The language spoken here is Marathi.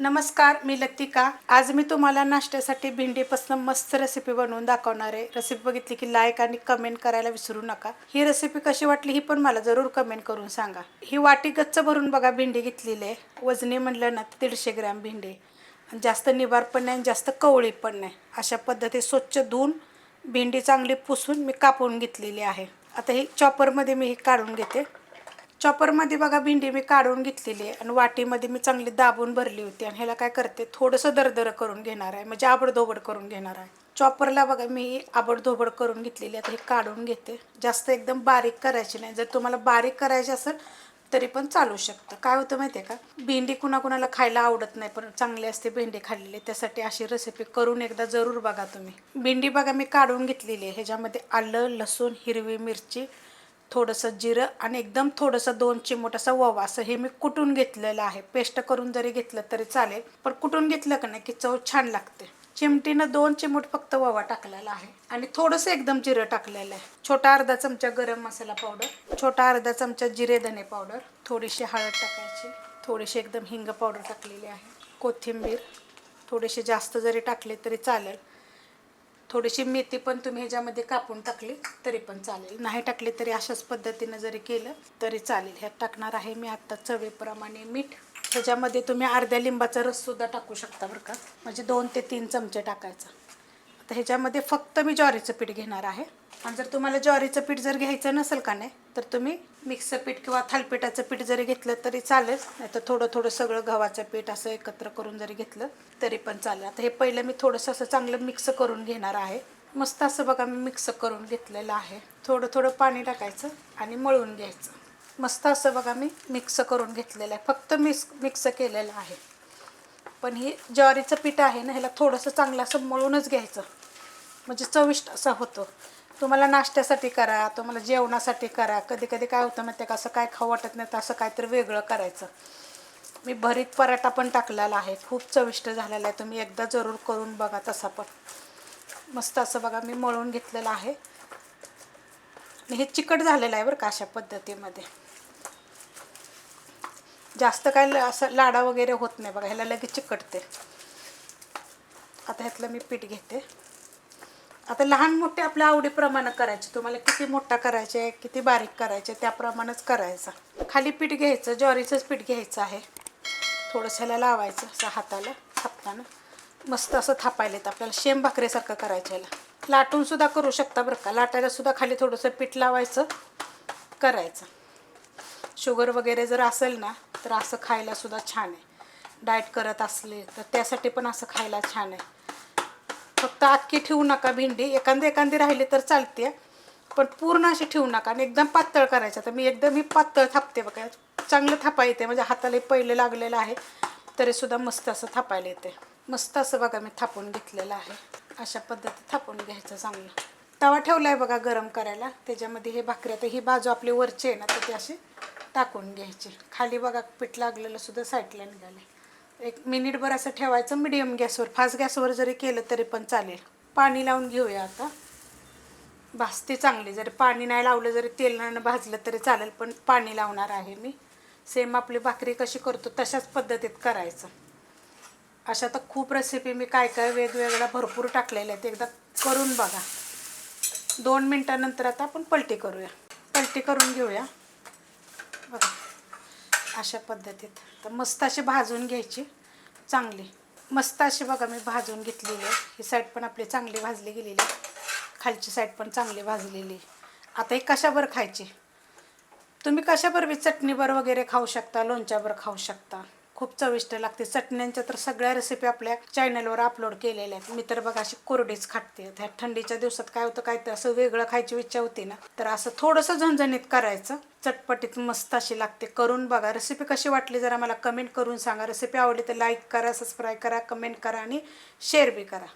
नमस्कार मी लतिका. आज मी तुम्हाला नाश्त्यासाठी भेंडीपासून मस्त रेसिपी बनवून दाखवणार आहे. रेसिपी बघितली की लाईक आणि कमेंट करायला विसरू नका. ही रेसिपी कशी वाटली ही पण मला जरूर कमेंट करून सांगा. ही वाटी गच्च भरून बघा भेंडी घेतलेली आहे. वजनी म्हणलं ना तर दीडशे ग्रॅम भेंडी. आणि जास्त निबार पण नाही आणि जास्त कवळी पण नाही. अशा पद्धती स्वच्छ धुवून भेंडी चांगली पुसून मी कापून घेतलेली आहे. आता ही चॉपरमध्ये मी ही काढून घेते. चॉपरमध्ये बघा भेंडी मी काढून घेतलेली आहे आणि वाटीमध्ये मी चांगली दाबून भरली होती आणि ह्याला काय करते थोडंसं दरदर करून घेणार आहे म्हणजे आबडधोबड करून घेणार आहे. चॉपरला बघा मी आबडधोबड करून घेतलेली आहे आता हे काढून घेते. जास्त एकदम बारीक करायची नाही. जर तुम्हाला बारीक करायची असेल तरी पण चालू शकतं. काय होतं माहिती आहे का? भेंडी कुणाकुणाला खायला आवडत नाही पण चांगली असते भेंडी खाल्लेली. त्यासाठी अशी रेसिपी करून एकदा जरूर बघा तुम्ही. भेंडी बघा मी काढून घेतलेली आहे. ह्याच्यामध्ये आलं लसूण हिरवी मिरची थोडंसं जिरं आणि एकदम थोडंसं दोन चिमूट असं ओवा असं हे मी कुटून घेतलेलं आहे. पेस्ट करून जरी घेतलं तरी चालेल पण कुटून घेतलं का नाही की चव छान लागते. चिमटीनं दोन चिमूट फक्त ओवा टाकलेला आहे आणि थोडंसं एकदम जिरं टाकलेलं आहे. छोटा अर्धा चमचा गरम मसाला पावडर छोटा अर्धा चमचा जिरे धने पावडर थोडीशी हळद टाकायची थोडीशी एकदम हिंग पावडर टाकलेली आहे कोथिंबीर थोडीशी जास्त जरी टाकली तरी चालेल. थोडीशी मेथी पण तुम्ही ह्याच्यामध्ये कापून टाकली तरी पण चालेल. नाही टाकली तरी अशाच पद्धतीनं जरी केलं तरी चालेल. ह्यात टाकणार आहे मी आत्ता चवीप्रमाणे मीठ. ह्याच्यामध्ये तुम्ही अर्ध्या लिंबाचा रससुद्धा टाकू शकता बरं का. म्हणजे दोन ते तीन चमचे टाकायचा. तर ह्याच्यामध्ये फक्त मी ज्वारीचं पीठ घेणार आहे. आणि जर तुम्हाला ज्वारीचं पीठ जर घ्यायचं नसेल का नाही तर तुम्ही मिक्स पीठ किंवा थालपीठाचं पीठ जरी घेतलं तरी चालेल. नाही तर थोडं थोडं सगळं गव्हाचं पीठ असं एकत्र करून जरी घेतलं तरी पण चालेल. आता हे पहिलं मी थोडंसं असं चांगलं मिक्स करून घेणार आहे. मस्त असं बघा मी मिक्स करून घेतलेलं आहे. थोडं थोडं पाणी टाकायचं आणि मळून घ्यायचं. मस्त असं बघा मी मिक्स करून घेतलेलं आहे. फक्त मिक्स मिक्स केलेलं आहे. पण हे ज्वारीचं पीठ आहे ना ह्याला थोडंसं चांगलं असं मळूनच घ्यायचं. म्हणजे चविष्ट असं होतं. तुम्हाला नाश्त्यासाठी करा तुम्हाला जेवणासाठी करा. कधी कधी काय होतं माहिती आहे का असं काय खाऊ वाटत नाही तर असं काहीतरी वेगळं करायचं. मी भरीत पराठा पण टाकलेला आहे. खूप चविष्ट झालेला आहे. तुम्ही एकदा जरूर करून बघा तसा पण. मस्त असं बघा मी मळून घेतलेलं आहे. आणि हे चिकट झालेलं आहे बरं का अशा पद्धतीमध्ये. जास्त काय ल- असं लाडा वगैरे होत नाही बघा ह्याला लगेच चिकटते. आता ह्यातलं मी पीठ घेते. आता लहान मोठे आपल्या आवडीप्रमाणे करायचे. तुम्हाला किती मोठा करायचे किती बारीक करायचे त्याप्रमाणेच करायचा. खाली पीठ घ्यायचं ज्वारीचंच पीठ घ्यायचं आहे. थोडंसं ह्याला लावायचं असं हाताला थापताना मस्त असं थापायला येतं आपल्याला. शेम भाकरीसारखं करायचं ह्याला. लाटूनसुद्धा करू शकता बरं का. लाटायलासुद्धा खाली थोडंसं पीठ लावायचं करायचं. शुगर वगैरे जर असेल ना तर असं खायलासुद्धा छान आहे. डाएट करत असले तर त्यासाठी पण असं खायला छान आहे. फक्त अख्खी ठेवू नका भेंडी. एखादी एखादी राहिली तर चालते. पण पूर्ण अशी ठेवू नका. आणि एकदम पातळ करायचं. तर मी एकदम ही पातळ थापते बघा. चांगलं थापा येते. म्हणजे हाताला पहिले लागलेलं आहे तरीसुद्धा मस्त असं थापायला येते. मस्त असं बघा मी थापून घेतलेलं आहे. अशा पद्धती थापून घ्यायचं चांगलं. तवा ठेवला आहे बघा गरम करायला. त्याच्यामध्ये हे भाकरी. आता ही बाजू आपली वरची आहे ना तर ती अशी टाकून घ्यायची. खाली बघा पीठ लागलेलं सुद्धा साईडला निघालं एक मिनिटभर असं ठेवायचं मिडियम गॅसवर. फास्ट गॅसवर जरी केलं तरी पण चालेल. पाणी लावून घेऊया आता. भाजते चांगली. जरी पाणी नाही लावलं जरी तेलानं भाजलं तरी चालेल पण पाणी लावणार आहे मी. सेम आपली भाकरी कशी करतो तशाच पद्धतीत करायचं. अशा तर खूप रेसिपी मी काय काय वेगवेगळ्या भरपूर टाकलेल्या आहेत. एकदा करून बघा. दोन मिनटानंतर आता आपण पलटी करूया. पलटी करून घेऊया. अशा पद्धतीत. तर मस्त अशी भाजून घ्यायची चांगली. मस्त अशी बघा मी भाजून घेतलेली आहे. ही साईड पण आपली चांगली भाजली गेलेली आहे. खालची साईड पण चांगली भाजलेली आहे. आता ही कशावर खायची? तुम्ही कशाबरोबर चटणीवर वगैरे खाऊ शकता लोणच्यावर खाऊ शकता. खूप चविष्ट लागते. चटण्यांच्या तर सगळ्या रेसिपी आपल्या चॅनलवर अपलोड केलेल्या आहेत. मी तर बघा अशी कोरडीच खाते. ह्या थंडीच्या दिवसात काय होतं काय तर असं वेगळं खायची इच्छा होती ना तर असं थोडंसं झणझणीत करायचं. चटपटीत मस्त अशी लागते. करून बघा. रेसिपी कशी वाटली जरा मला कमेंट करून सांगा. रेसिपी आवडली तर लाईक करा सबस्क्राईब करा कमेंट करा आणि शेअर बी करा.